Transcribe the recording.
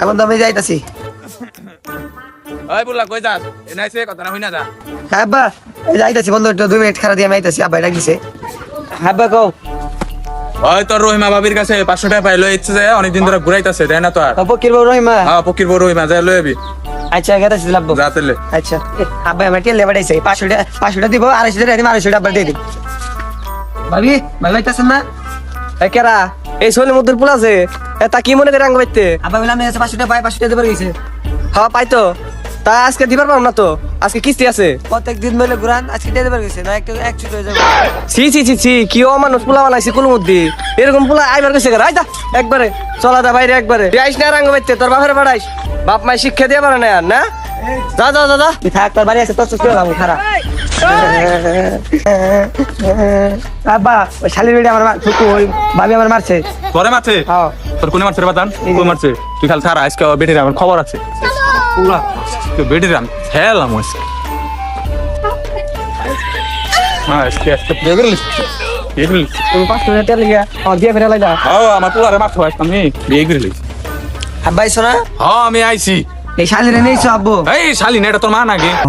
এখন তো আমি যাইতাছি। ওই বুলা কই যাস? এনাইছে কথা না যা। আব্বা যাইতাছি বন্ধু একটু দুই মিনিট খারাপ দিয়ে আমি আইতাছি আব্বা দিছে আব্বা কও। ওই তোর রহিমা বাবির কাছে পাঁচশো টাকা পাইলো ইচ্ছে যে অনেকদিন ধরে ঘুরাইতেছে না তো আর। ফকির বউ রহিমা? হ্যাঁ পকির বড় রহিমা যাই লই আবি। আচ্ছা গেতাছি লাভবো যা তেলে আচ্ছা আব্বা আমার টেলে বাড়াইছে পাঁচশো টাকা পাঁচশো টাকা দিব আড়াইশো টাকা দিব আড়াইশো টাকা আব্বা দিয়ে দিন ভাবি ভাবি আইতাছেন না? কেরা? এই সোলে মধ্যে পুল আছে। তা কি মনে করে আঙ্গ বাইতে? আব্বা বলে আমি আজকে পাঁচশো টাকা পাই পাঁচশো টাকা দেবার গেছে। হ্যাঁ পাইতো তা। আজকে দিবার পারো না তো? আজকে কিস্তি আছে। প্রত্যেক দিন মিলে ঘুরান আজকে দিয়ে দেবার গেছে না একটু এক ছুট হয়ে যাবে। ছি ছি ছি ছি কি ও মানুষ পোলা বানাইছে কুল মধ্যে? এরকম পোলা আইবার গেছে আই দা একবারে। চলা দা বাইরে একবারে। আইস না রাঙ্গ বাইতে তোর বাপের বাড়াইস। বাপ মাই শিক্ষা দিয়ে পারে না না? যা যা যা যা। তুই থাক তোর বাড়ি আছে তোর খারাপ। আব্বা ওই শালির বেড়ে আমার মার- থুকু ওই ভাবি আমার মারছে। তোরে মারছে? হ্যাঁ। তোর কোনে মারছে রে বাদান কই মারছে? তুই খালি থারা আজকে বেটির আমার খবর আছে। পুরা। তুই বেটির আমি খেলাম আজকে। হ্যাঁ আজকে আজকে বেগুলি বেগুলি তুমি পাঁচশো টাকা তেল লিয়া আমার দিয়ে ফেরে লাগা ও আমার পুরা রে মারছে আমি বেগুলি আব্বা আইসো হ্যাঁ আমি আইছি। এই শালিনে নেই আব্বু? এই শালি না এটা তোর মা নাকি?